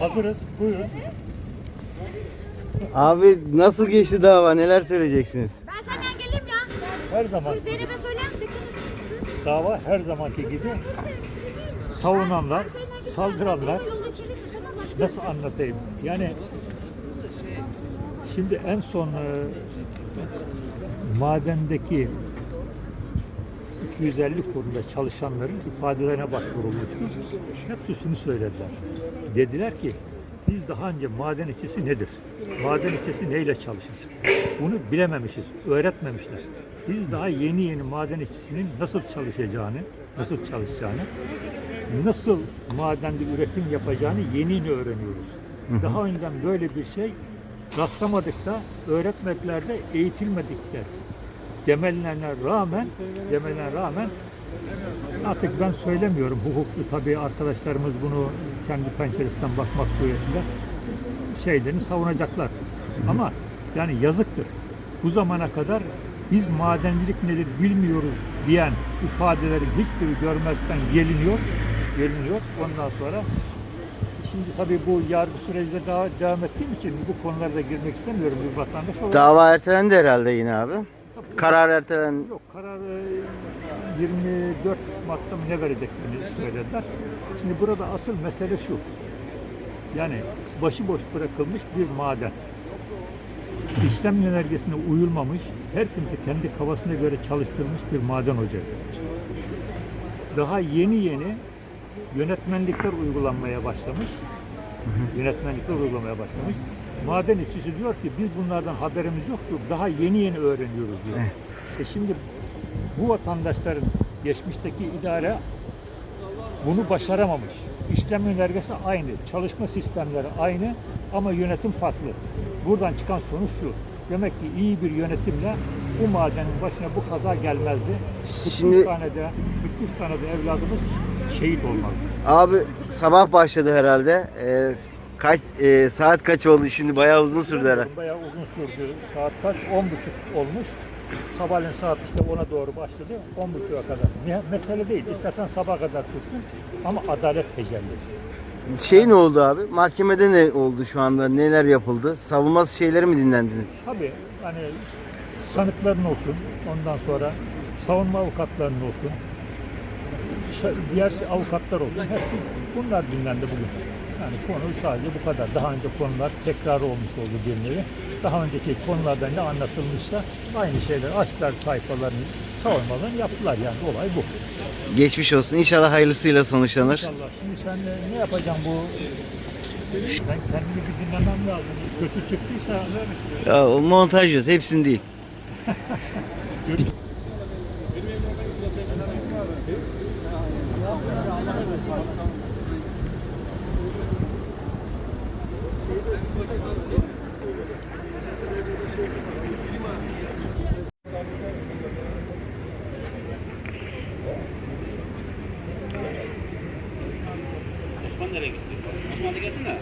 Hazırız. Buyurun. Abi nasıl geçti dava? Neler söyleyeceksiniz? Ben senden geleyim ya. Her zaman Üzerime söyler misin? dava her zamanki gibi savunanlar, saldıranlar nasıl anlatayım? Yani şimdi en son e, madendeki 250 kurumda çalışanların ifadelerine başvurulmuştu. Hepsi şunu söylediler. Dediler ki biz daha önce maden işçisi nedir? Maden işçisi neyle çalışır? Bunu bilememişiz, öğretmemişler. Biz daha yeni yeni maden işçisinin nasıl çalışacağını, nasıl çalışacağını, nasıl madende üretim yapacağını yeni yeni öğreniyoruz. Daha önceden böyle bir şey rastlamadık da öğretmekler de eğitilmedik de demelerine rağmen demelerine rağmen artık ben söylemiyorum. Hukukçu tabii arkadaşlarımız bunu kendi penceresinden bakmak suretiyle şeylerini savunacaklar. Ama yani yazıktır. Bu zamana kadar biz madencilik nedir bilmiyoruz diyen ifadelerin hiçbiri görmezden geliniyor. Geliniyor. Ondan sonra şimdi tabii bu yargı sürecinde daha devam ettiğim için bu konulara da girmek istemiyorum bir vatandaş olarak. Dava ertelendi herhalde yine abi. Karar ertelendi. Yok kararı 24 Mart'ta mı ne vereceklerini söylediler. Şimdi burada asıl mesele şu. Yani başıboş bırakılmış bir maden. İşlem yönergesine uyulmamış, her kimse kendi kafasına göre çalıştırılmış bir maden ocağı. Daha yeni yeni yönetmenlikler uygulanmaya başlamış. Yönetmenlikler uygulamaya başlamış. Maden işçisi diyor ki biz bunlardan haberimiz yoktu. Daha yeni yeni öğreniyoruz diyor. E şimdi bu vatandaşların geçmişteki idare bunu başaramamış. İşlem yönergesi aynı, çalışma sistemleri aynı ama yönetim farklı. Buradan çıkan sonuç şu. Demek ki iyi bir yönetimle bu madenin başına bu kaza gelmezdi. 43 Şimdi- tane de 43 tane de evladımız şehit olmazdı. Abi sabah başladı herhalde. Ee, kaç e, saat kaç oldu şimdi? Bayağı uzun sürdü herhalde. Bayağı uzun sürdü. Saat kaç? 10.30 olmuş. Sabahleyin saat işte 10'a doğru başladı. 10.30'a kadar. Mesele değil. İstersen sabah kadar sürsün. Ama adalet tecellisi. Şey ne oldu abi? Mahkemede ne oldu şu anda? Neler yapıldı? Savunma şeyleri mi dinlendi? Tabii hani sanıkların olsun. Ondan sonra savunma avukatlarının olsun. şa- Diğer avukatlar olsun. Hepsi bunlar dinlendi bugün. Yani konu sadece bu kadar. Daha önce konular tekrar olmuş oldu bir nevi. Daha önceki konularda ne anlatılmışsa aynı şeyler açtılar sayfalarını, savunmalarını yaptılar yani olay bu. Geçmiş olsun. İnşallah hayırlısıyla sonuçlanır. İnşallah. Şimdi sen e, ne yapacaksın bu? Ben kendimi bir dinlemem lazım. Kötü çıktıysa Ya o montaj diyoruz. Hepsini değil. Osman nereye gitti? Osman da gelsene.